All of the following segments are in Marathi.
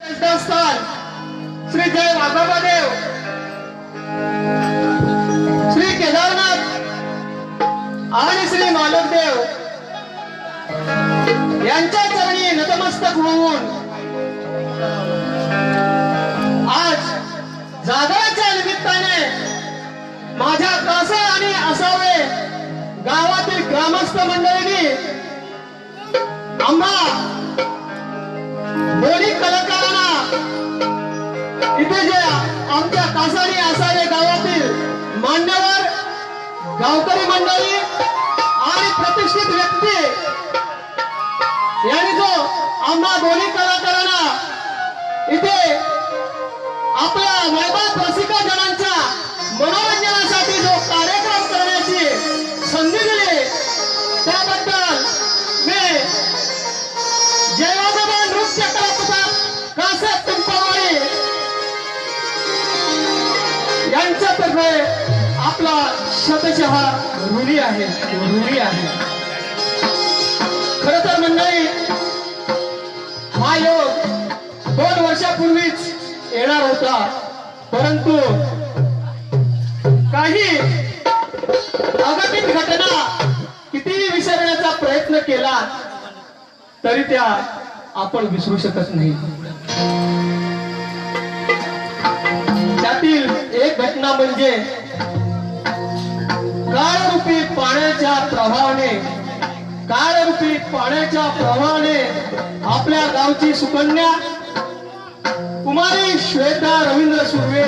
स्थान श्री जय वाघोबादेव श्री केदारनाथ आणि श्री मालवदेव यांच्या चरणी नतमस्तक होऊन आज जागराच्या निमित्ताने माझ्या कासा आणि असावे गावातील ग्रामस्थ मंडळींनी आम्हा दोन्ही कलाकार आमच्या कासारी गावातील मान्यवर गावकरी मंडळी आणि प्रतिष्ठित व्यक्ती यांनी जो आम्हा दोन्ही कलाकारांना इथे आपल्या वैभव रसिका जनांच्या मनोरंजनासाठी जो कार्यक्रम करण्याची संधी आपला शतशः ऋणी आहे ऋणी आहे. खर तर मंडळी हा योग दोन वर्षापूर्वीच येणार होता परंतु काही अगतिक घटना कितीही विसरण्याचा प्रयत्न केला तरी त्या आपण विसरू शकत नाही. त्यातील एक घटना म्हणजे पाण्याच्या प्रवाहाने काळरूपी पाण्याच्या प्रवाहाने आपल्या गावची सुकन्या कुमारी श्वेता रवींद्र सुर्वे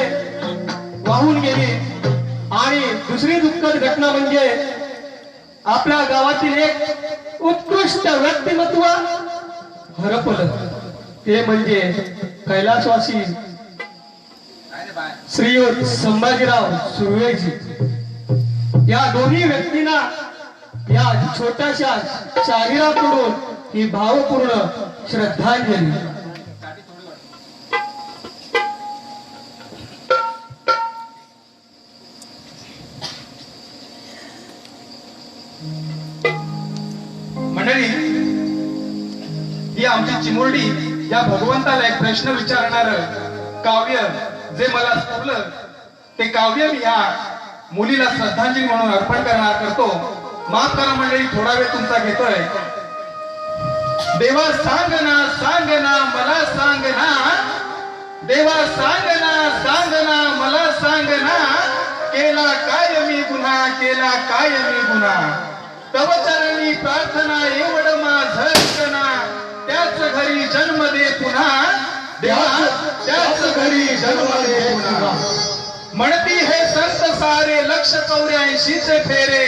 वाहून गेली. आणि दुसरी दुःखद घटना म्हणजे आपल्या गावातील एक उत्कृष्ट व्यक्तिमत्व हरपलं. ते म्हणजे कैलासवासी श्रीयुत संभाजीराव सुर्वेजी. या दोन्ही व्यक्तींना या छोट्याशा शाहिराकडून ही भावपूर्ण श्रद्धांजली. मंडळी ही आमची चिमुरडी या भगवंताला एक प्रश्न विचारणार काव्य जे मला स्फुरलं ते काव्य मी या मुलीला श्रद्धांजली म्हणून अर्पण करणार करतो. माफ करा मंडळी थोडा वेळ तुमचा घेतोय. देवा सांग ना सांग ना मला सांग ना देवा सांग ना सांग ना मला सांग ना केला काय मी गुन्हा केला काय मी गुन्हा. तव चरणी प्रार्थना एवढ माझना त्याच घरी जन्म दे पुन्हा. देवा त्याच घरी जन्म दे पुन्हा. म्हणती हे संत सारे लक्ष चौऱ्याऐंशीचे फेरे.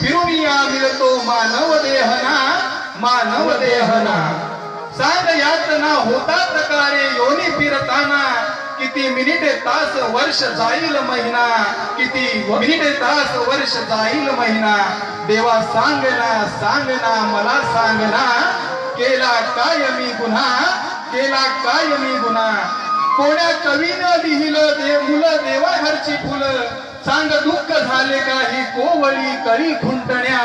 फिरून या मिळतो मानव देहना मानव देहना. सांग यातना होता प्रकारे योनी फिरताना. किती मिनिटे तास वर्ष जाईल महिना. किती मिनिटे तास वर्ष जाईल महिना. देवा सांग ना सांग ना मला सांग ना केला काय मी गुन्हा? केला काय मी गुन्हा? कोण्या कवीनं लिहिलं दे मुलं देवाघरची फुलं. सांग दुःख झाले का ही कोवळी कळी खुंटण्या?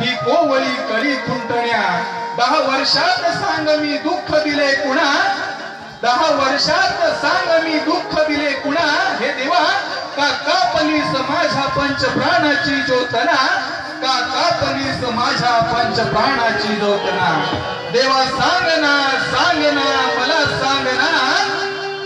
ही कोवळी कळी खुंटण्या. दहा वर्षात सांग मी दुःख दिले कुणा? दहा वर्षात सांग मी दुःख दिले कुणा? हे देवा का कापलीस माझ्या पंच प्राणाची ज्योतना का कापलीस माझ्या पंच प्राणाची ज्योतना देवा सांग ना सांग ना मला सांग ना.